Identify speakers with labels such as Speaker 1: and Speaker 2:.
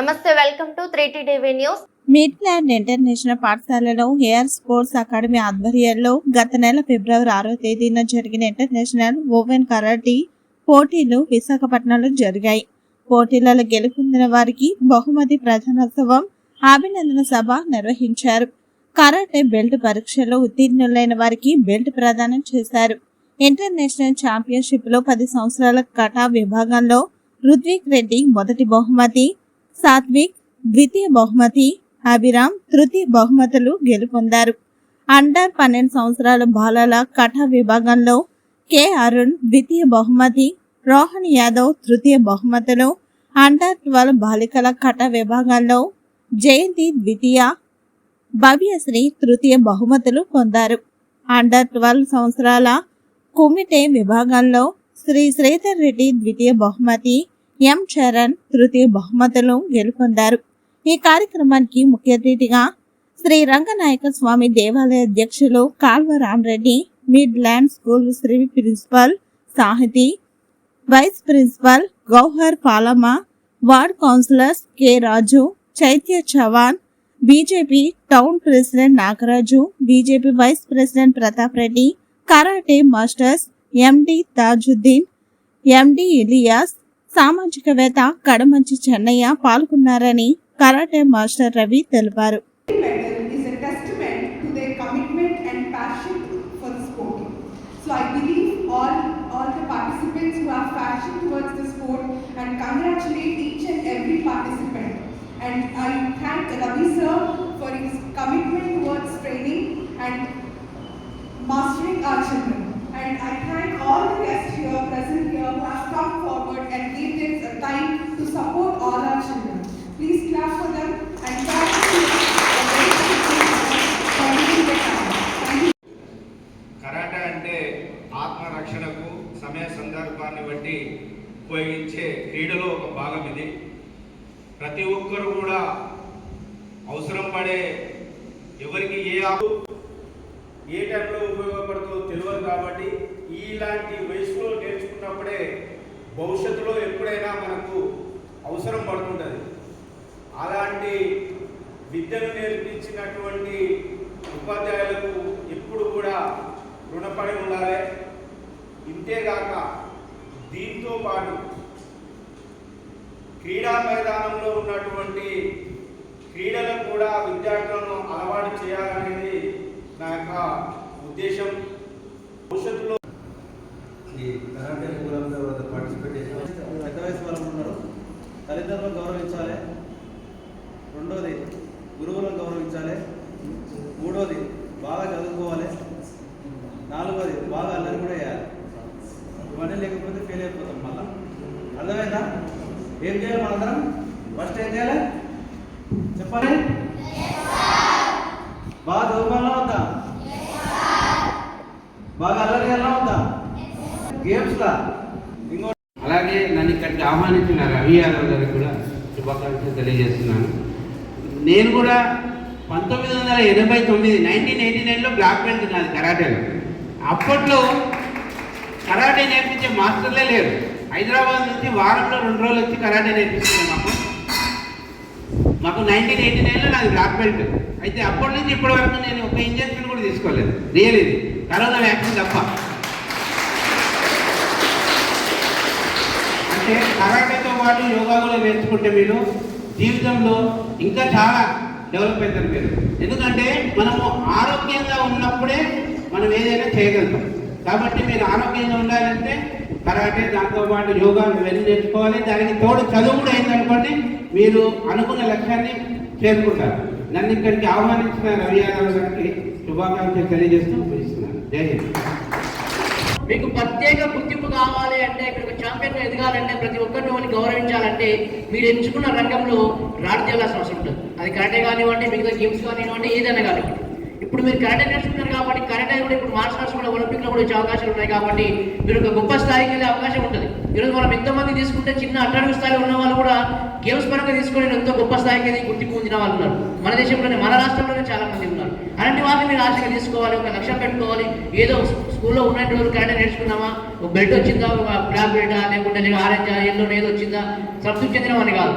Speaker 1: నమస్తే welcome to three TV news.
Speaker 2: Midland international పాఠశాలలో hair sports academy ఆధ్వర్యంలో గత నెల ఫిబ్రవరి ఆరో తేదీన జరిగిన ఇంటర్నేషనల్ ఓవెన్ కరాటీ పోటీలు విశాఖపట్నంలో జరిగాయి. పోటీలలో గెలుపొందిన వారికి బహుమతి ప్రధానోత్సవం అభినందన సభ నిర్వహించారు. కరాటే బెల్ట్ పరీక్షలో ఉత్తీర్ణులైన వారికి బెల్ట్ ప్రదానం చేశారు. ఇంటర్నేషనల్ ఛాంపియన్షిప్లో పది సంవత్సరాల కటా విభాగంలో రుత్విక్ రెడ్డి మొదటి బహుమతి సాత్విక్ ద్వితీయ బహుమతి అభిరామ్ తృతీయ బహుమతులు గెలుపొందారు. అండర్ పన్నెండు సంవత్సరాల బాలల కఠ విభాగంలో కె. అరుణ్ ద్వితీయ బహుమతి రోహన్ యాదవ్ తృతీయ బహుమతులు అండర్ ట్వెల్వ్ బాలికల కఠ విభాగంలో జయంతి ద్వితీయ భవ్యశ్రీ తృతీయ బహుమతులు పొందారు. అండర్ ట్వెల్వ్ సంవత్సరాల కుమిటే విభాగంలో శ్రీ శ్రీధర్ రెడ్డి ద్వితీయ బహుమతి ఎం చరణ్ తృతీయ బహుమతులు గెలుపొందారు. ఈ కార్యక్రమానికి ముఖ్య అతిథిగా శ్రీ రంగనాయక స్వామి దేవాలయ అధ్యక్షులు Kalva Ramareddy Mid Land School Shri principal Sahiti vice principal Gauhar Palamma ward councillors K Raju Chaitya Chavan BJP town president Nagaraju BJP vice president Pratap Reddy karate masters MD Tajuddin MD Ilyas సామాజికవేత్త Kadamanchi Chennaiah పాల్గొన్నారని karate master Ravi తెలిపారు.
Speaker 3: So I believe all, all the participants who have passion towards the sport and congratulate each and every participant. And I thank Ravi sir for his commitment towards training and mastering our children. And I thank all the guests here, present here, who have come forward and gave their time to support all our children. Please clap for them and thank you for giving their time. Thank you.
Speaker 4: Karate అంటే ఆత్మరక్షణకు సమయ సందర్భాన్ని బట్టి ఉపయోగించే క్రీడలో ఒక భాగం ఇది ప్రతి ఒక్కరు కూడా అవసరం పడే ఎవరికి ఏ ఆపు ఏ టైంలో ఉపయోగపడుతుందో తెలియదు కాబట్టి ఇలాంటి వయసులో నేర్చుకున్నప్పుడే భవిష్యత్తులో ఎప్పుడైనా మనకు అవసరం పడుతుంటుంది. అలాంటి విద్యను నేర్పించినటువంటి ఉపాధ్యాయులకు ఎప్పుడు కూడా రుణపడి ఉండాలి. ఇంతేగాక దీంతో పాటు క్రీడా మైదానంలో ఉన్నటువంటి క్రీడలకు కూడా విద్యార్థులను అలవాటు చేయాలనేది నా యొక్క ఉద్దేశం. భవిష్యత్తులో
Speaker 5: ఈ కరాటే పెద్ద వయసు వాళ్ళు ఉన్నారు తల్లిదండ్రులను గౌరవించాలి. రెండోది గురువులను గౌరవించాలి. మూడోది బాగా చదువుకోవాలి. నాలుగోది బాగా అల్లరి కూడా వేయాలి ఇవన్నీ లేకపోతే ఫెయిల్ అయిపోతాం మళ్ళా. అర్థమైందా? ఏం చేయాలి మనందరం? ఫస్ట్ ఏం చేయాలి? చెప్పాలి? బాగా చదువుకోవాలా వద్దా? బాగా అల్లరి చేయాలా వద్దా? గేమ్స్లా
Speaker 6: అలాగే నన్ను ఇక్కడికి ఆహ్వానించిన రవి యాదవ్ గారికి కూడా శుభాకాంక్షలు తెలియజేస్తున్నాను. నేను కూడా పంతొమ్మిది వందల ఎనభై తొమ్మిది నైన్టీన్ ఎయిటీ నైన్లో బ్లాక్ బెల్ట్ నాది కరాటేలో అప్పట్లో కరాటే నేర్పించే మాస్టర్లే లేరు. హైదరాబాద్ నుంచి వారంలో రెండు రోజులు వచ్చి కరాటే నేర్పిస్తున్నాం మాకు. మాకు నైన్టీన్ ఎయిటీ నైన్లో నాది బ్లాక్ బెల్ట్. అయితే అప్పటి నుంచి ఇప్పటి వరకు నేను ఒక ఇంజక్షన్ కూడా తీసుకోలేదు. రియల్ ఇది. కరోనా వ్యాక్సిన్ తప్ప. అంటే కరాటేతో పాటు యోగా కూడా నేర్చుకుంటే మీరు జీవితంలో ఇంకా చాలా డెవలప్ అవుతారు మీరు. ఎందుకంటే మనము ఆరోగ్యంగా ఉన్నప్పుడే మనం ఏదైనా చేయగలుగుతాం. కాబట్టి మీరు ఆరోగ్యంగా ఉండాలంటే కరాటే దాంతో పాటు యోగా ఇవన్నీ నేర్చుకోవాలి. దానికి తోడు చదువు కూడా అయిందనుకోండి మీరు అనుకున్న లక్ష్యాన్ని చేరుకుంటారు. నన్ను ఇక్కడికి ఆహ్వానించిన రవి యాదవ్ గారికి శుభాకాంక్షలు తెలియజేస్తూ ముగిస్తున్నాను. జై హింద్.
Speaker 7: మీకు ప్రత్యేక రావాలి అంటే ఇక్కడ ఒక ఛాంపియన్ ఎదగాలంటే ప్రతి ఒక్కరిని వాళ్ళని గౌరవించాలంటే మీరు ఎంచుకున్న రంగంలో రాడ్ చేయాల్సిన అవసరం ఉంటుంది. అది కరాటే కానివ్వండి మిగతా గేమ్స్ కానివ్వండి ఏదైనా కానివ్వండి. ఇప్పుడు మీరు కరాటే నేర్చుకున్నారు కాబట్టి కరాటే కూడా ఇప్పుడు మార్షల్ ఆర్ట్స్ కూడా ఒలింపిక్లో కూడా వచ్చే అవకాశాలు ఉన్నాయి కాబట్టి మీరు ఒక గొప్ప స్థాయికి వెళ్ళే అవకాశం ఉంటుంది. ఈరోజు మనం ఎంతమంది తీసుకుంటే చిన్న అట్టడుగు స్థాయిలో ఉన్న వాళ్ళు కూడా గేమ్స్ పరంగా తీసుకొని ఎంతో గొప్ప స్థాయికి అది గుర్తింపు పొందిన వాళ్ళు ఉన్నారు. మన దేశంలోనే మన రాష్ట్రంలోనే చాలా మంది ఉన్నారు. అలాంటి వాళ్ళని మీరు ఆశగా తీసుకోవాలి ఒక లక్ష్యం పెట్టుకోవాలి. ఏదో స్కూల్లో ఉన్నట్టు రోజు కరాటే నేర్చుకున్నామా? ఒక బెల్ట్ వచ్చిందా? ఒక బ్లాక్ బెల్టా? లేకుంటే ఆరెంజ్ ఎల్లో ఏదో వచ్చిందా? సంతృప్తి చెందిన కాదు.